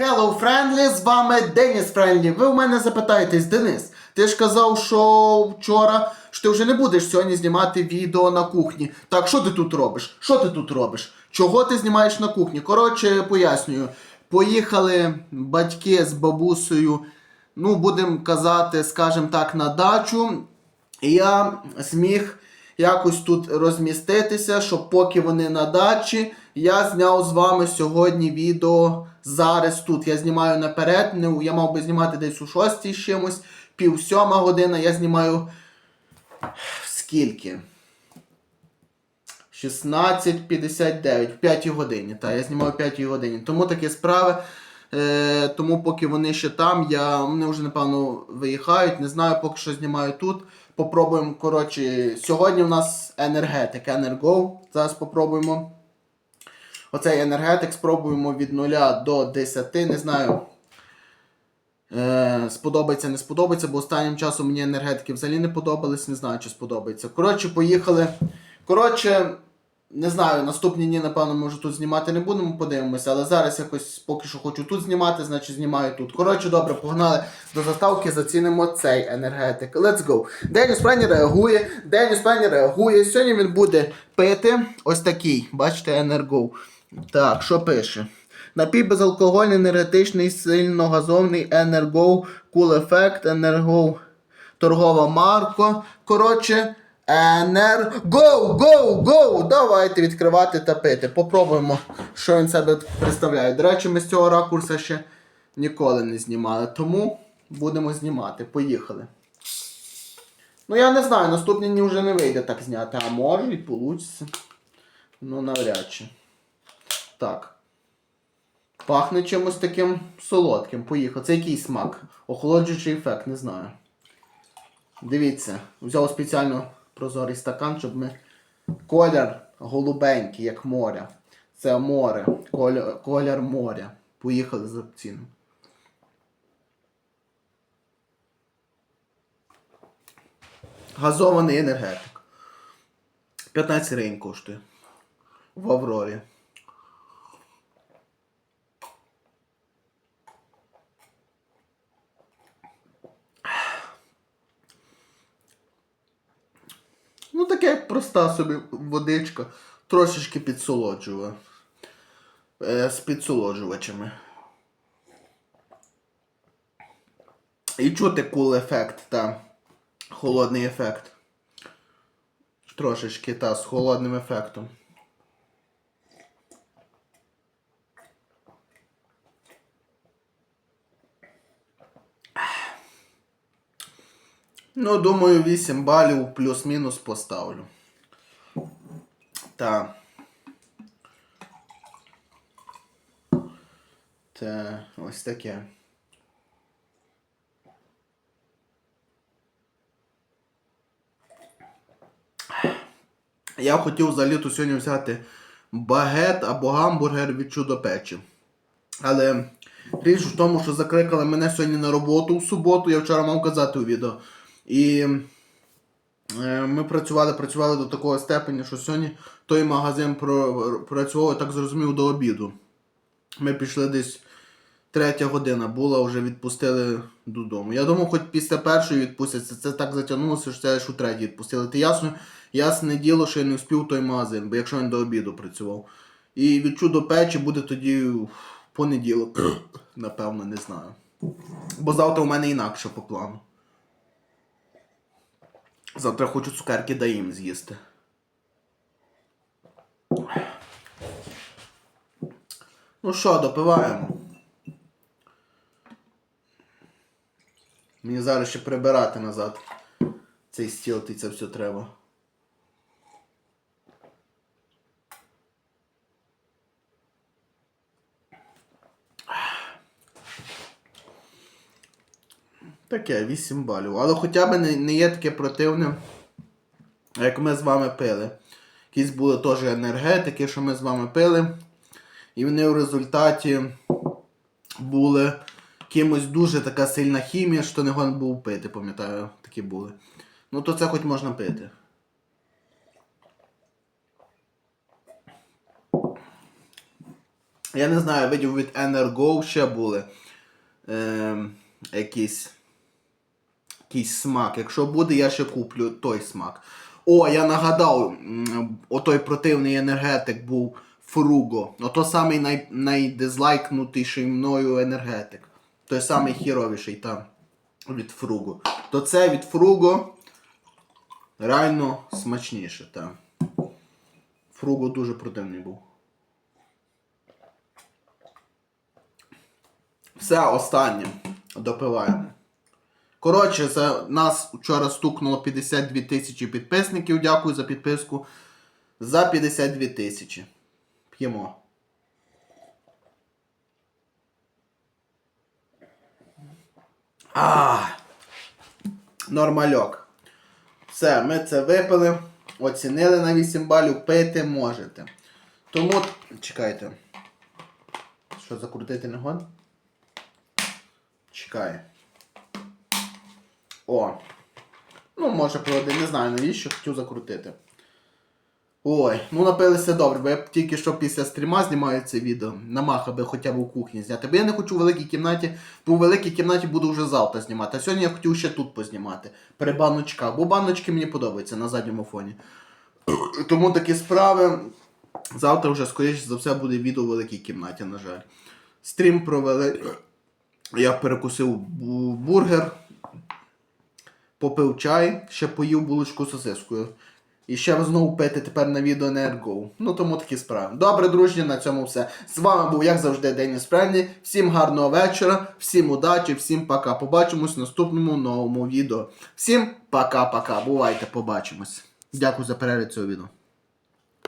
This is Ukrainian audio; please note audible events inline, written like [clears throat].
Hello, Friendly, з вами Деніс Френдлі. Ви у мене запитаєтесь, Денис, ти ж казав, що вчора що ти вже не будеш сьогодні знімати відео на кухні. Так, що ти тут робиш? Що ти тут робиш? Чого ти знімаєш на кухні? Коротше, пояснюю. Поїхали батьки з бабусею, ну, будемо казати, скажімо так, на дачу. І я зміг якось тут розміститися, щоб поки вони на дачі, я зняв з вами сьогодні відео зараз тут. Я знімаю наперед, я мав би знімати десь у 6 з чимось, пів сьома година, я знімаю скільки? 16.59, в 5 годині. Так, я знімаю в 5 годині. Тому такі справи. Е, тому поки вони ще там, я, вони вже, напевно, виїхають. Не знаю, поки що знімаю тут. Попробуємо, коротше, сьогодні у нас енергетик, Енерго. Зараз попробуємо. Оцей енергетик спробуємо від 0 до 10. Не знаю. Е, сподобається, не сподобається, бо останнім часом мені енергетики взагалі не подобались, не знаю, чи сподобається. Коротше, поїхали. Коротше, не знаю, наступні дні, напевно, ми вже тут знімати не будемо, подивимося, але зараз якось поки що хочу тут знімати, значить знімаю тут. Коротше, добре, погнали до заставки, зацінимо цей енергетик. Let's go. Деніс Пенні реагує, Деніс Пенні реагує. Сьогодні він буде пити ось такий, бачите, енерго. Так, що пише? Напій безалкогольний, енергетичний, сильно газовний, енерго, кул ефект, енерго, торгова марка. Коротше, енерго, го, го! Давайте відкривати та пити. Попробуємо, що він себе представляє. До речі, ми з цього ракурса ще ніколи не знімали, тому будемо знімати. Поїхали. Ну я не знаю, наступні дні вже не вийде так зняти, а може і вийде. Ну навряд чи. Так. Пахне чимось таким солодким. Поїхав. Це який смак? Охолоджуючий ефект, не знаю. Дивіться, взяв спеціально прозорий стакан, щоб ми. Колір голубенький, як море. Це море. Колір, колір моря. Поїхали за ціну. Газований енергетик. 15 гривень коштує. В Аврорі. Ну, таке проста собі водичка. Трошечки підсолоджува. Е, з підсолоджувачами. І чути кул ефект та холодний ефект. Трошечки та з холодним ефектом. Ну, думаю, 8 балів плюс-мінус поставлю. Та. Та, ось таке. Я хотів взагалі тут сьогодні взяти багет або гамбургер від чудо печі. Але річ в тому, що закликали мене сьогодні на роботу в суботу, я вчора мав казати у відео. І е, ми працювали, працювали до такого степені, що сьогодні той магазин працював, так зрозумів, до обіду. Ми пішли десь третя година була, вже відпустили додому. Я думав, хоч після першої відпустяться. Це так затягнулося, що це аж у третій відпустили. Ти ясно, ясне діло, що я не встиг той магазин, бо якщо він до обіду працював. І від чудо печі буде тоді понеділок, [clears throat] напевно, не знаю. Бо завтра у мене інакше по плану. Завтра хочу цукерки даїм з'їсти. Ну що, допиваємо. Мені зараз ще прибирати назад. Цей стіл, і це все треба. Таке, 8 балів. Але хоча б не, не є таке противне, як ми з вами пили. Якісь були теж енергетики, що ми з вами пили. І вони в результаті були кимось дуже така сильна хімія, що не гон був пити, пам'ятаю, такі були. Ну то це хоч можна пити. Я не знаю, видів від Energo ще були. Ем, якісь, якийсь смак. Якщо буде, я ще куплю той смак. О, я нагадав, отой противний енергетик був Фруго. Ото самий най, найдизлайкнутіший мною енергетик. Той самий хіровіший там від Фруго. То це від Фруго реально смачніше. Там. Фруго дуже противний був. Все останнє допиваємо. Коротше, за нас вчора стукнуло 52 тисячі підписників. Дякую за підписку. За 52 тисячі. П'ємо. А, нормальок. Все, ми це випили. Оцінили на 8 балів. Пити можете. Тому. Чекайте. Що, закрутити не гон? Чекай. О. Ну, може, проводи, не знаю навіщо, хотів закрутити. Ой, ну напилися добре, бо я тільки що після стріма знімаю це відео. Намах, аби хоча б у кухні зняти. Бо я не хочу у великій кімнаті, бо у великій кімнаті буду вже завтра знімати. А сьогодні я хотів ще тут познімати. При баночках. Бо баночки мені подобаються на задньому фоні. Тому такі справи. Завтра вже, скоріше за все, буде відео у великій кімнаті, на жаль. Стрім провели. Я перекусив бургер, попив чай, ще поїв булочку з сосискою. І ще знову пити тепер на відео не. Ну тому такі справи. Добре, друзі, на цьому все. З вами був, як завжди, Деніс Френді. Всім гарного вечора, всім удачі, всім пока. Побачимось в наступному новому відео. Всім пока-пока. Бувайте, побачимось. Дякую за перегляд цього відео.